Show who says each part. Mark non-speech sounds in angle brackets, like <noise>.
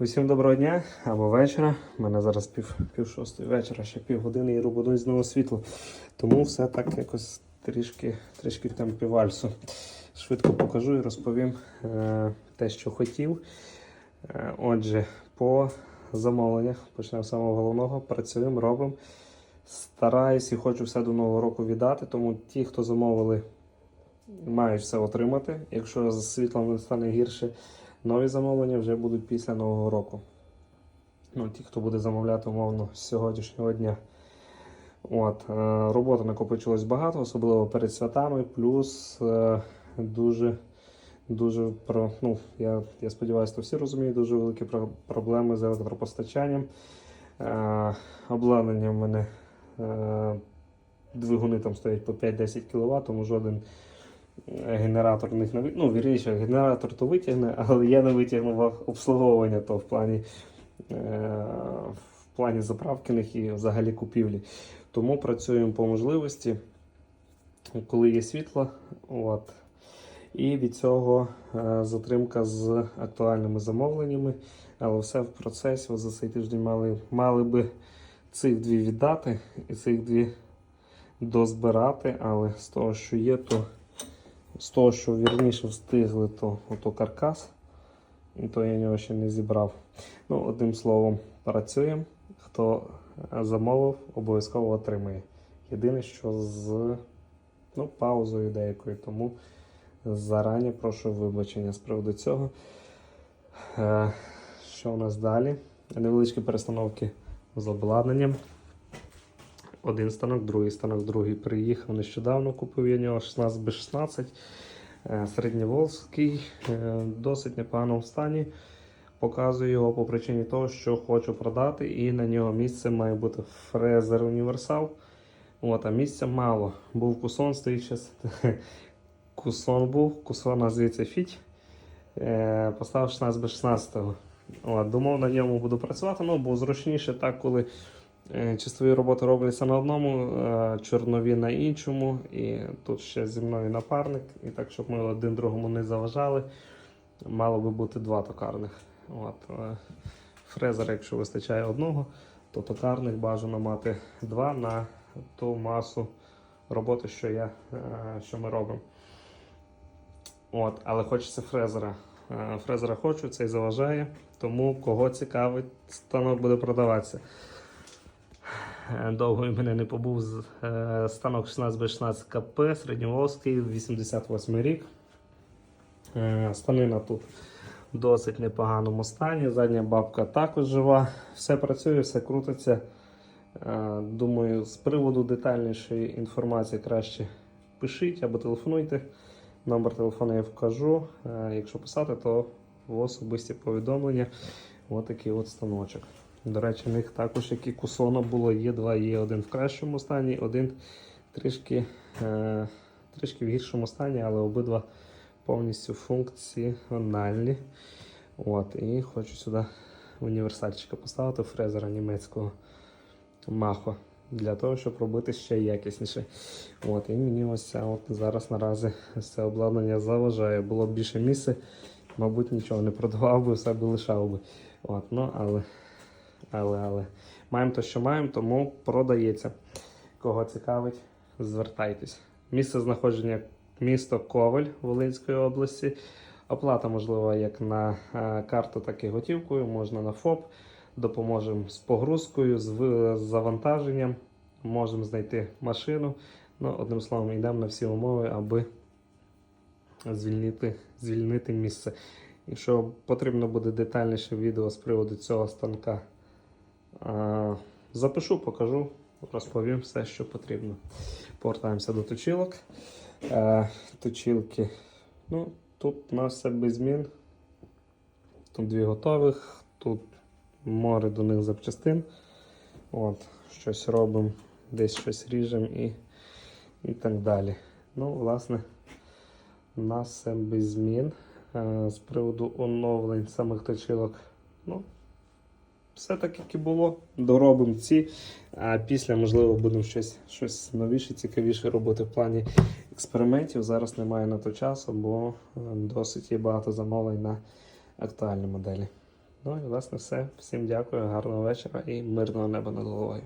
Speaker 1: Усім доброго дня або вечора. У мене зараз пів, пів шостої вечора, ще пів години і роботу знову світло. Тому все так якось трішки, трішки в темпі вальсу. Швидко покажу і розповім е, те, що хотів. Е, отже, по замовленнях почнемо з самого головного. Працюємо, робимо. Стараюсь і хочу все до нового року віддати, тому ті, хто замовили, мають все отримати. Якщо з світлом не стане гірше, нові замовлення вже будуть після Нового року. Ну, ті, хто буде замовляти умовно з сьогоднішнього дня. От, е, роботи накопичилось багато, особливо перед святами. Плюс е, дуже, дуже про, ну, я, я сподіваюся, то всі розуміють, дуже великі про- проблеми з електропостачанням. Е, обладнання в мене двигуни там стоять по 5-10 кВт, тому жоден генератор них не Ну, вірніше, генератор то витягне, але я не витягнув обслуговування то в плані, е, в плані заправки них і взагалі купівлі. Тому працюємо по можливості, коли є світло. От. І від цього е, затримка з актуальними замовленнями. Але все в процесі. За цей тиждень мали, мали би цих дві віддати і цих дві дозбирати. Але з того, що є, то з того, що вірніше встигли, то ото каркас. І то я нього ще не зібрав. Ну, одним словом, працюємо. Хто е, замовив, обов'язково отримає. Єдине, що з ну, паузою деякою, тому зарані прошу вибачення з приводу цього. Е, що у нас далі? Невеличкі перестановки з обладнанням. Один станок, другий станок, другий приїхав нещодавно, купив я нього 16 b 16 Е, Середньоволзький, е, досить непоганому стані. Показую його по причині того, що хочу продати, і на нього місце має бути фрезер універсал. От, а місця мало. Був кусон, стоїть зараз. <laughs> Кусон був, кусона звідси фіть. Е, поставив 16 без 16. От, думав, на ньому буду працювати, ну, бо зручніше так, коли чистові роботи робляться на одному, е, чорнові на іншому. І тут ще зі мною напарник. І так, щоб ми один другому не заважали, мало би бути два токарних. От, е, фрезер, якщо вистачає одного, то токарних бажано мати два на ту масу роботи, що, я, е, що ми робимо. От, але хочеться фрезера. Е, Фрезера хочу, цей заважає, тому кого цікавить, станок буде продаватися. Е, Довго і мене не побув е, станок 16B16 КП, середньоволзький, 88 рік. Е, Станина тут в досить непоганому стані. Задня бабка також жива. Все працює, все крутиться. Думаю, з приводу детальнішої інформації краще пишіть або телефонуйте. Номер телефону я вкажу. Якщо писати, то в особисті повідомлення. Ось такий от станочок. До речі, в них також як і кусона було, є два, є один в кращому стані, один трішки, е, трішки в гіршому стані, але обидва повністю функціональні. От, і хочу сюди універсальчика поставити фрезера німецького Махо. Для того, щоб робити ще якісніше. От, і мені ось от зараз наразі це обладнання заважає. Було б більше місця, мабуть, нічого не продавав би, все би лишав би. От, ну, але, але, але. Маємо те, що маємо, тому продається. Кого цікавить, звертайтесь. Місце знаходження місто Коваль Волинської області. Оплата можлива як на е, карту, так і готівкою, можна на ФОП. Допоможемо з погрузкою, з завантаженням. Можемо знайти машину. Ну, одним словом, йдемо на всі умови, аби звільнити, звільнити місце. Якщо потрібно буде детальніше відео з приводу цього станка, запишу, покажу, розповім все, що потрібно. Повертаємося до точилок. Е, Точилки. Ну, тут у нас все без змін. Тут дві готових, тут море до них запчастин. От, щось робимо, десь щось ріжемо і, і так далі. Ну, власне, у все без змін. Е, З приводу оновлень самих точилок. Ну, все так, як і було. Доробимо ці, а після, можливо, будемо щось, щось новіше, цікавіше робити в плані експериментів. Зараз немає на то часу, бо е, досить є багато замовлень на актуальні моделі. Ну і власне все. Всім дякую, гарного вечора і мирного неба над головою.